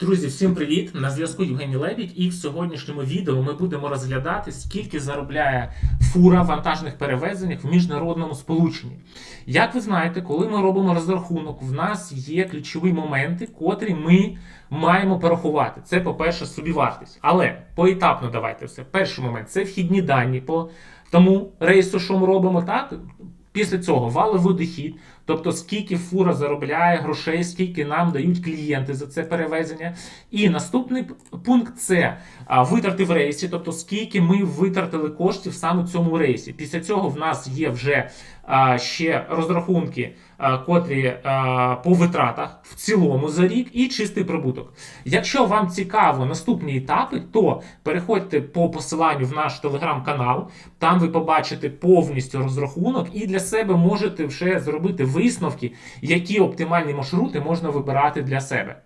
Друзі, всім привіт! На зв'язку Євгеній Лебідь, і в сьогоднішньому відео ми будемо розглядати, скільки заробляє фура вантажних перевезеннях в міжнародному сполученні. Як ви знаєте, коли ми робимо розрахунок, в нас є ключові моменти, котрі ми маємо порахувати. Це, по-перше, собівартість. Але поетапно давайте все. Перший момент це вхідні дані по тому рейсу, що ми робимо, так? Після цього валовий дохід, тобто скільки фура заробляє грошей, скільки нам дають клієнти за це перевезення. І наступний пункт це витрати в рейсі, тобто скільки ми витратили коштів саме в цьому рейсі. Після цього в нас є вже ще розрахунки, котрі по витратах в цілому за рік, і чистий прибуток. Якщо вам цікаво наступні етапи, то переходьте по посиланню в наш телеграм-канал. Там ви побачите повністю розрахунок і для себе можете вже зробити висновки, які оптимальні маршрути можна вибирати для себе.